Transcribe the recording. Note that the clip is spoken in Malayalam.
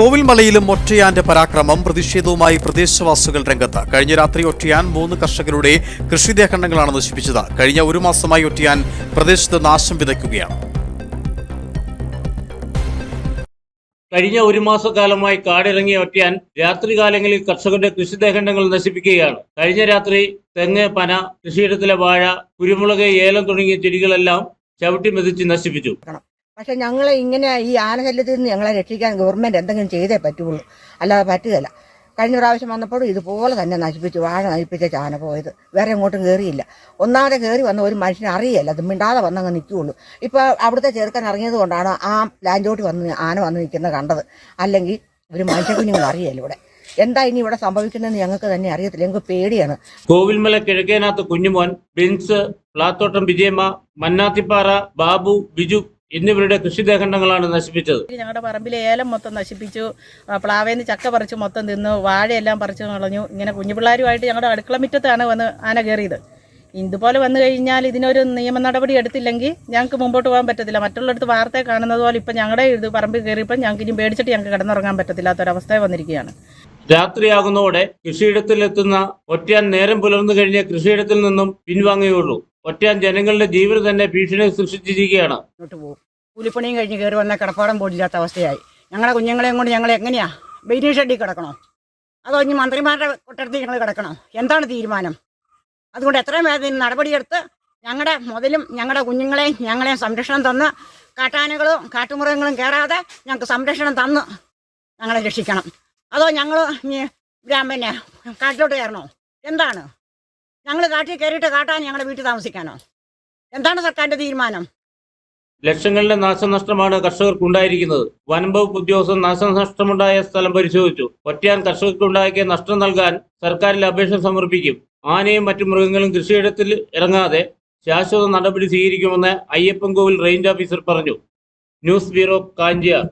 കോവിൽമലയിലും ഒറ്റയാന്റെ പരാക്രമം പ്രതിഷേധവുമായി പ്രദേശവാസികൾ രംഗത്ത്. കഴിഞ്ഞ രാത്രി ഒറ്റയാൻ മൂന്ന് കർഷകരുടെ കൃഷിദേഹണ്ഡങ്ങളാണ് നശിപ്പിച്ചത്. കഴിഞ്ഞ ഒരു മാസമായി ഒറ്റയാൻ പ്രദേശത്ത് നാശം വിതയ്ക്കുകയാണ്. കഴിഞ്ഞ ഒരു മാസക്കാലമായി കാടിറങ്ങിയ ഒറ്റയാൻ രാത്രികാലങ്ങളിൽ കർഷകരുടെ കൃഷിദേഹണ്ഡങ്ങൾ നശിപ്പിക്കുകയാണ്. കഴിഞ്ഞ രാത്രി തെങ്ങ് പന കൃഷിയിടത്തിലെ വാഴ കുരുമുളക് ഏലം തുടങ്ങിയ ചെടികളെല്ലാം ചവിട്ടി മെതിച്ച് നശിപ്പിച്ചു. പക്ഷെ ഞങ്ങളെ ഇങ്ങനെ ഈ ആനശല്യത്തിൽ നിന്ന് ഞങ്ങളെ രക്ഷിക്കാൻ ഗവൺമെന്റ് എന്തെങ്കിലും ചെയ്തേ പറ്റുള്ളൂ. അല്ലാതെ പറ്റുകയില്ല. കഴിഞ്ഞ പ്രാവശ്യം വന്നപ്പോഴും ഇതുപോലെ തന്നെ നശിപ്പിച്ചു വാഴ നശിപ്പിച്ച ചാന പോയത്. വേറെ എങ്ങോട്ടും കയറിയില്ല ഒന്നാമത് കയറി വന്ന ഒരു മനുഷ്യൻ അറിയില്ല. അത് മിണ്ടാതെ വന്നങ്ങ് നിൽക്കുകയുള്ളൂ. ഇപ്പോൾ അവിടുത്തെ ചെറുക്കൻ ഇറങ്ങിയത് കൊണ്ടാണ് ആ ലാൻഡോട്ട് വന്ന് ആന വന്ന് നിൽക്കുന്നത് കണ്ടത്. അല്ലെങ്കിൽ ഒരു മനുഷ്യ കുഞ്ഞുങ്ങൾ അറിയില്ല ഇവിടെ. എന്താ ഇനി ഇവിടെ സംഭവിക്കുന്നതെന്ന് ഞങ്ങൾക്ക് തന്നെ അറിയത്തില്ല. ഞങ്ങൾക്ക് പേടിയാണ്. കോവിൽമല കിഴക്കേനാത്ത് കുഞ്ഞുമോൻ ബിൻസ് പ്ലാത്തോട്ടം വിജയമ്മ മന്നാത്തിപ്പാറ ബാബു ബിജു എന്നിവരുടെ കൃഷിദേഹണ്ഡങ്ങളാണ് നശിപ്പിച്ചത്. ഞങ്ങളുടെ പറമ്പിലെ ഏലം മൊത്തം നശിപ്പിച്ചു. പ്ലാവേന്ന് ചക്ക പറിച്ചു മൊത്തം തിന്നു. വാഴയെല്ലാം പറിച്ചു കളഞ്ഞു. ഇങ്ങനെ കുഞ്ഞു പിള്ളേരുമായിട്ട് ഞങ്ങളുടെ അടുക്കള മുറ്റത്താണ് വന്ന് ആന കയറിയത് ഇതുപോലെ വന്നു കഴിഞ്ഞാൽ ഇതിനൊരു നിയമ നടപടി എടുത്തില്ലെങ്കിൽ ഞങ്ങൾക്ക് മുമ്പോട്ട് പോകാൻ പറ്റത്തില്ല. മറ്റുള്ളടത്ത് വാർത്ത കാണുന്നത് പോലെ ഇപ്പം ഞങ്ങളുടെ ഇത് പറമ്പിൽ കയറിയപ്പോൾ ഞങ്ങൾക്ക് ഇനി പേടിച്ചിട്ട് ഞങ്ങൾക്ക് കിടന്നുറങ്ങാൻ പറ്റത്തില്ലാത്തൊരവസ്ഥ വന്നിരിക്കുകയാണ്. രാത്രിയാകുന്നതോടെ കൃഷിയിടത്തിലെത്തുന്ന ഒറ്റയാൻ നേരം പുലർന്നു കഴിഞ്ഞ കൃഷിയിടത്തിൽ നിന്നും പിൻവാങ്ങുകയുള്ളൂ. ഒറ്റയാൻ ജനങ്ങളുടെ ജീവിതം തന്നെ ഭീഷണി സൃഷ്ടിച്ചിരിക്കുകയാണ്. കൂലിപ്പണിയും കഴിഞ്ഞ് കയറി വന്ന കിടപ്പാടം പോലില്ലാത്ത അവസ്ഥയായി. ഞങ്ങളുടെ കുഞ്ഞുങ്ങളെയും കൊണ്ട് ഞങ്ങൾ എങ്ങനെയാ? വെയിറ്റിംഗ് ഷെഡിൽ കിടക്കണോ? അതോ ഇനി മന്ത്രിമാരുടെ കൊട്ടടുത്ത് ഞങ്ങൾ കിടക്കണോ? എന്താണ് തീരുമാനം? അതുകൊണ്ട് എത്രയും വേഗം നടപടിയെടുത്ത് ഞങ്ങളുടെ മുതലും ഞങ്ങളുടെ കുഞ്ഞുങ്ങളെയും ഞങ്ങളെയും സംരക്ഷണം തന്ന് കാട്ടാനകളും കാട്ടുമൃഗങ്ങളും കയറാതെ ഞങ്ങൾക്ക് സംരക്ഷണം തന്ന് ഞങ്ങളെ രക്ഷിക്കണം. അതോ ഞങ്ങൾ പിന്നെ കാട്ടിലോട്ട് കയറണോ? എന്താണ്? ഞങ്ങൾ കാട്ടിൽ കയറിയിട്ട് കാട്ടാൻ ഞങ്ങളുടെ വീട്ടിൽ താമസിക്കാനോ? എന്താണ് സർക്കാരിന്റെ തീരുമാനം? ലക്ഷങ്ങളുടെ നാശനഷ്ടമാണ് കർഷകർക്ക് ഉണ്ടായിരിക്കുന്നത് വനംവകുപ്പ് ഉദ്യോഗസ്ഥർ നാശനഷ്ടമുണ്ടായ സ്ഥലം പരിശോധിച്ചു. ഒറ്റയാൻ കർഷകർക്ക് ഉണ്ടാക്കിയ നഷ്ടം നൽകാൻ സർക്കാരിൽ അപേക്ഷ സമർപ്പിക്കും. ആനയും മറ്റു മൃഗങ്ങളും കൃഷിയിടത്തിൽ ഇറങ്ങാതെ ശാശ്വത നടപടി സ്വീകരിക്കുമെന്ന് അയ്യപ്പൻകോവിൽ റേഞ്ച് ഓഫീസർ പറഞ്ഞു. News bureau Kanchiyar.